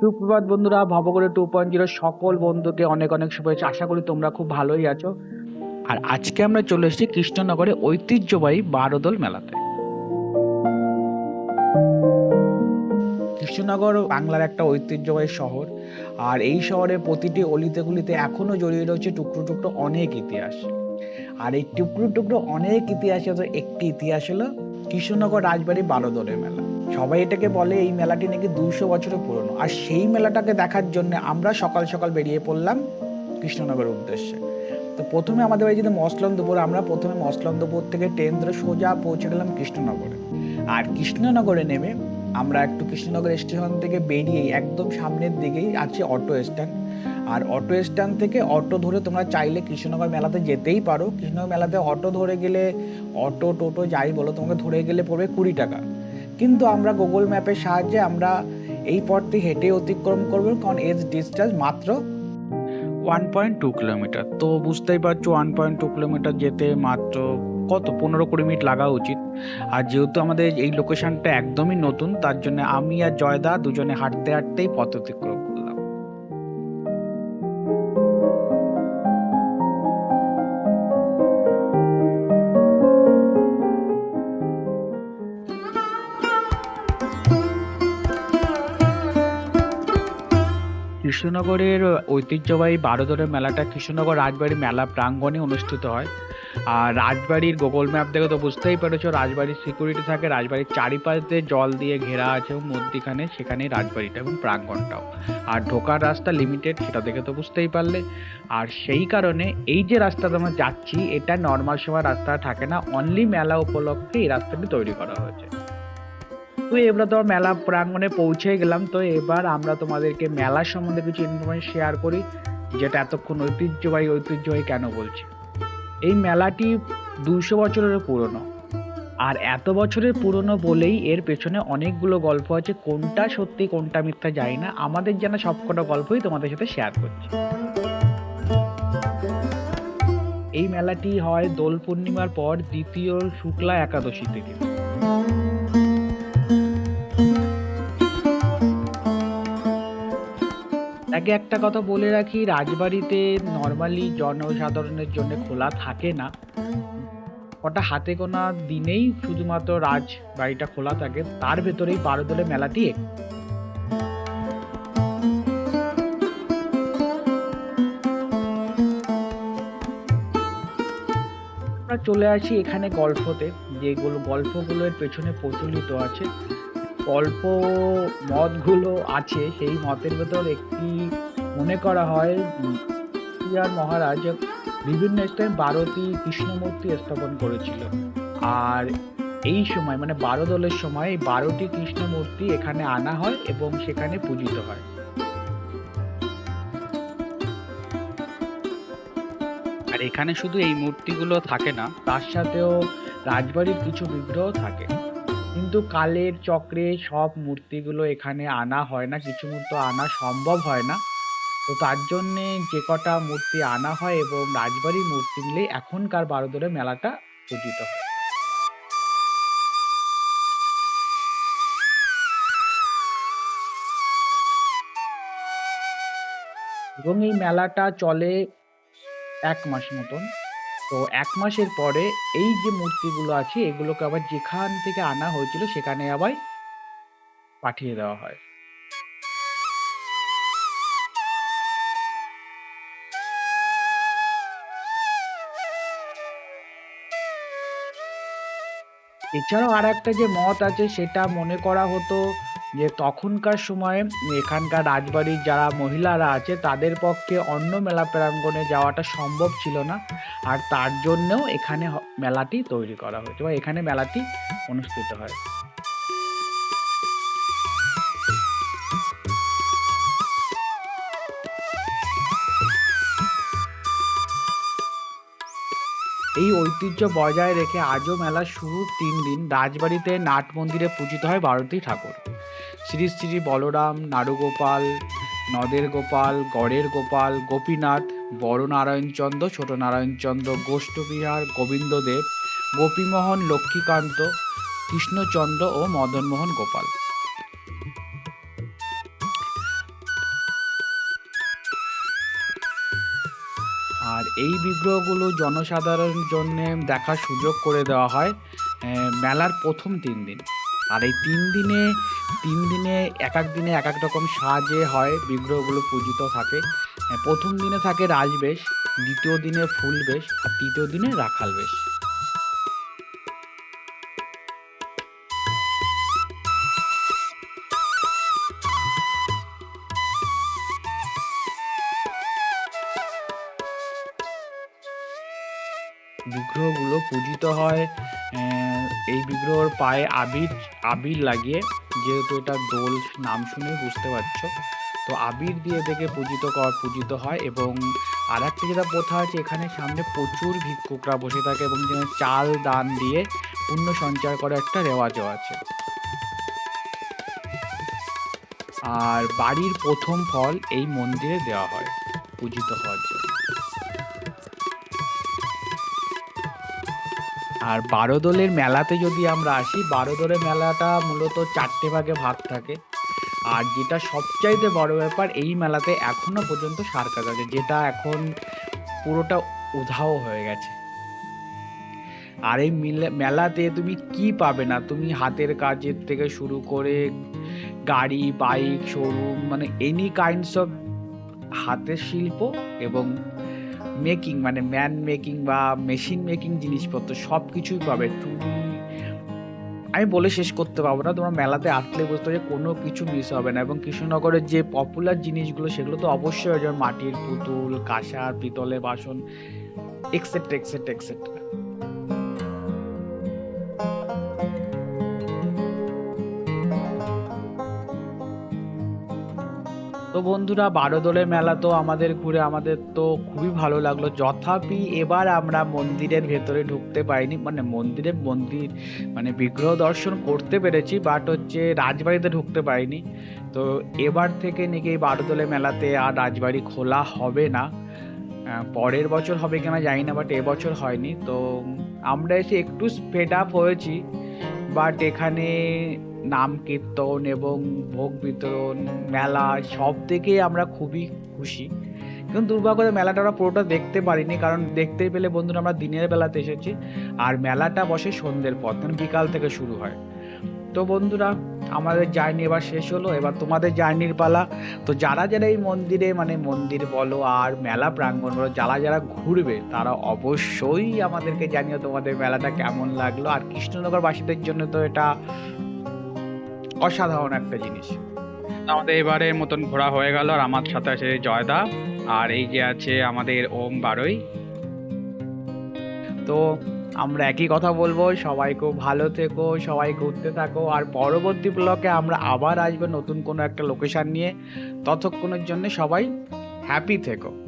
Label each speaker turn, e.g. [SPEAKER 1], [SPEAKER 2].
[SPEAKER 1] সুপ্রভাত বন্ধুরা, ভবঘুরে two point zero সকল বন্ধুকে অনেক অনেক শুভেচ্ছা। আশা করি তোমরা খুব ভালোই আছো। আর আজকে আমরা চলে এসেছি কৃষ্ণনগরে ঐতিহ্যবাহী বারোদল মেলাতে। কৃষ্ণনগর বাংলার একটা ঐতিহ্যবাহী শহর। আর এই শহরে প্রতিটি অলিতে গলিতে এখনও জড়িয়ে রয়েছে টুকরো টুকরো অনেক ইতিহাস। আর এই টুকরো টুকরো অনেক ইতিহাসে একটি ইতিহাস হলো কৃষ্ণনগর রাজবাড়ি বারোদলের মেলা। সবাই এটাকে বলে এই মেলাটি নাকি দুশো বছরের পুরনো। আর সেই মেলাটাকে দেখার জন্য আমরা সকাল সকাল বেরিয়ে পড়লাম কৃষ্ণনগরের উদ্দেশ্যে। তো প্রথমে আমাদের বাড়ি যদি মসলন্দপুর, আমরা প্রথমে মসলন্দপুর থেকে ট্রেন ধরে সোজা পৌঁছে গেলাম কৃষ্ণনগরে। আর কৃষ্ণনগরে নেমে আমরা একটু কৃষ্ণনগর স্টেশন থেকে বেরিয়ে একদম সামনের দিকেই আছে অটো স্ট্যান্ড। আর অটো স্ট্যান্ড থেকে অটো ধরে তোমরা চাইলে কৃষ্ণনগর মেলাতে যেতেই পারো। কৃষ্ণনগর মেলাতে অটো ধরে গেলে অটো, টোটো যাই বলো, তোমাকে ধরে গেলে পড়বে কুড়ি টাকা। কিন্তু আমরা গুগল ম্যাপের সাহায্যে আমরা এই পথটি হেঁটে অতিক্রম করব, কারণ এর ডিস্টেন্স মাত্র ওয়ান পয়েন্ট টু কিলোমিটার তো বুঝতেই পারছ ওয়ান পয়েন্ট টু কিলোমিটার যেতে মাত্র কত? পনেরো কুড়ি মিনিট লাগা উচিত। আর যেহেতু আমাদের এই লোকেশনটা একদমই নতুন, তার জন্য আমি আর জয়দা দুজনে হাঁটতে হাঁটতেই পথ অতিক্রম কৃষ্ণনগরের ঐতিহ্যবাহী বারোদরের মেলাটা কৃষ্ণনগর রাজবাড়ি মেলা প্রাঙ্গণে অনুষ্ঠিত হয়। আর রাজবাড়ির গুগল ম্যাপ দেখে তো বুঝতেই পেরেছ, রাজবাড়ির সিকিউরিটি থাকে, রাজবাড়ির চারিপাশে জল দিয়ে ঘেরা আছে এবং মধ্যিখানে সেখানেই রাজবাড়িটা এবং প্রাঙ্গণটাও। আর ঢোকার রাস্তা লিমিটেড সেটা দেখে তো বুঝতেই পারলে। আর সেই কারণে এই যে রাস্তাটা আমরা যাচ্ছি, এটা নর্মাল সময় রাস্তা থাকে না অনলি মেলা উপলক্ষে এই রাস্তাটি তৈরি করা হয়েছে। তো এবার তো মেলা প্রাঙ্গণে পৌঁছে গেলাম। তো এবার আমরা তোমাদেরকে মেলা সম্বন্ধে কিছু ইনফরমেশন শেয়ার করি, যেটা এতক্ষণ ঐতিহ্যবাহী ঐতিহ্যবাহী কেন বলছি। এই মেলাটি দুশো বছরের পুরনো। আর এত বছরের পুরনো বলেই এর পেছনে অনেকগুলো গল্প আছে, কোনটা সত্যি, কোনটা মিথ্যা জানি না। আমাদের জানা সবকটা গল্পই তোমাদের সাথে শেয়ার করছি। এই মেলাটি হয় দোল পূর্ণিমার পর দ্বিতীয় শুক্লা একাদশী থেকে। আগে একটা কথা বলে রাখি, রাজবাড়িতে নর্মালি জনসাধারণের জন্য খোলা থাকে না ওটা হাতে গোনা দিনেই শুধুমাত্র রাজবাড়িটা খোলা থাকে, তার ভেতরেই মেলাটি একটি। আমরা চলে আসি এখানে গল্পতে, যেগুলো গল্পগুলোর পেছনে প্রচলিত আছে গল্প মতগুলো আছে, সেই মতের ভেতর একটি মনে করা হয় আর মহারাজ বিভিন্ন স্থানে বারোটি কৃষ্ণমূর্তি স্থাপন করেছিল। আর এই সময় মানে বারো দলের সময়, এই বারোটি কৃষ্ণমূর্তি এখানে আনা হয় এবং সেখানে পূজিত হয়। আর এখানে শুধু এই মূর্তিগুলো থাকে না, তার সাথেও রাজবাড়ির কিছু বিগ্রহ থাকে। কিন্তু কালের চক্রে সব মূর্তিগুলো এখানে আনা হয় না, কিছু মূর্তি আনা সম্ভব হয় না। তো তার জন্যে যে কটা মূর্তি আনা হয় এবং রাজবাড়ির মূর্তি মিলে এখনকার বারোদরে মেলাটা পূজিত হয়। এবং এই মেলাটা চলে এক মাস মতন। তো এক মাসের পরে এই যে মূর্তিগুলো আছে, এগুলোকে আবার যেখান থেকে আনা হয়েছিল, সেখানে আবার পাঠিয়ে দেওয়া হয়। এছাড়াও আর একটা যে মত আছে, সেটা মনে করা হতো যে তখনকার সময়ে এখানকার রাজবাড়ির যারা মহিলারা আছে, তাদের পক্ষে অন্য মেলা প্রাঙ্গণে যাওয়াটা সম্ভব ছিল না। আর তার জন্যও এখানে মেলাটি তৈরি করা হয়েছে বা এখানে মেলাটি অনুষ্ঠিত হয়। এই ঐতিহ্য বজায় রেখে আজও মেলার শুরুর তিন দিন রাজবাড়িতে নাট মন্দিরে পূজিত হয় বারোটি ঠাকুর। শ্রী শ্রী বলরাম নাড়ুগোপাল নদের গোপাল, গড়ের গোপাল, গোপীনাথ বড় নারায়ণচন্দ্র ছোট নারায়ণচন্দ্র গোষ্ঠবিহার, গোবিন্দদেব, গোপীমোহন, লক্ষ্মীকান্ত কৃষ্ণচন্দ্র ও মদনমোহন গোপাল। আর এই বিগ্রহগুলো জনসাধারণের জন্য দেখার সুযোগ করে দেওয়া হয় মেলার প্রথম তিন দিন। আর এই তিন দিনে তিন দিনে এক এক দিনে এক এক রকম সাজে হয়, বিগ্রহগুলো পূজিত থাকে। প্রথম দিনে থাকে রাজবেশ, দ্বিতীয় দিনে ফুলবেশ, আর তৃতীয় দিনে রাখাল বেশ বিগ্রহগুলো পূজিত হয় এই বিগ্রহর পায়ে আবির আবির লাগিয়ে, যেহেতু এটা দোল নাম শুনে বুঝতে পারছ, তো আবির দিয়ে দেখে পূজিত কর, পূজিত হয় এবং আর একটা যেটা প্রথা আছে, এখানে সামনে প্রচুর ভিক্ষুকরা বসে থাকে এবং যেখানে চাল, দান দিয়ে পুণ্য সঞ্চয় করার একটা রেওয়াজও আছে। আর বাড়ির প্রথম ফল এই মন্দিরে দেওয়া হয়, পূজিত হওয়ার জন্য। আর বারোদলের মেলাতে যদি আমরা আসি, বারোদলের মেলাটা মূলত চারটে ভাগে ভাগ থাকে। আর যেটা সবচাইতে বড় ব্যাপার, এই মেলাতে এখনও পর্যন্ত সার্কাস আছে, যেটা এখন পুরোটা উধাও হয়ে গেছে। আর এই মিলে- মেলাতে তুমি কি পাবে না? তুমি হাতের কাজের থেকে শুরু করে গাড়ি, বাইক শোরুম মানে এনি কাইন্ডস অফ হাতের শিল্প এবং মেকিং মানে ম্যান মেকিং বা মেশিন মেকিং জিনিসপত্র সব কিছুই পাবে টুডি আমি বলে শেষ করতে পারব না, তোমরা মেলাতে আসলে বুঝতে যে কোনো কিছু মিস হবে না। এবং কৃষ্ণনগরের যে পপুলার জিনিসগুলো, সেগুলো তো অবশ্যই যেমন মাটির পুতুল, কাঁসার, পিতলের বাসন এক্সেট্রা এক্সেট্রা এক্সেট্রা তো বন্ধুরা বারোদলের মেলা তো আমাদের ঘুরে আমাদের তো খুবই ভালো লাগল। যথাপি এবার আমরা মন্দিরের ভেতরে ঢুকতে পারিনি মানে মন্দিরে মন্দির মানে বিগ্রহ দর্শন করতে পেরেছি বাট হচ্ছে রাজবাড়িতে ঢুকতে পারিনি। তো এবার থেকে নাকি এই বারোদলের মেলাতে আর রাজবাড়ি খোলা হবে না। পরের বছর হবে কিনা জানি না বাট এবছর হয়নি। তো আমরা এসে একটু স্পেড আপ হয়েছি বাট এখানে নাম কীর্তন এবং ভোগ বিতরণ, মেলা, সব থেকে আমরা খুবই খুশি। কিন্তু দুর্ভাগ্য মেলাটা আমরা পুরোটা দেখতে পারিনি, কারণ দেখতে পেলে বন্ধুরা আমরা দিনের বেলাতে এসেছি, আর মেলাটা বসে সন্ধ্যের পর মানে বিকাল থেকে শুরু হয়। তো বন্ধুরা, আমাদের জার্নি এবার শেষ হলো, এবার তোমাদের জার্নির পালা। তো যারা যারা এই মন্দিরে মানে মন্দির বলো আর মেলা প্রাঙ্গণ বলো, যারা যারা ঘুরবে, তারা অবশ্যই আমাদেরকে জানিও তোমাদের মেলাটা কেমন লাগল। আর কৃষ্ণনগর বাসীদের জন্য তো এটা অসাধারণ একটা জিনিস। আমাদের এবারের মতন ঘোরা হয়ে গেল আর আমার সাথে আছে জয়দা আর এই যে আছে আমাদের ওম বারোই। তো আমরা একই কথা বলব, সবাই খুব ভালো থেকো, সবাই ঘুরতে থাকো আর পরবর্তী ব্লকে আমরা আবার আসব নতুন কোনো একটা লোকেশান নিয়ে। ততক্ষণের জন্য সবাই হ্যাপি থেকো।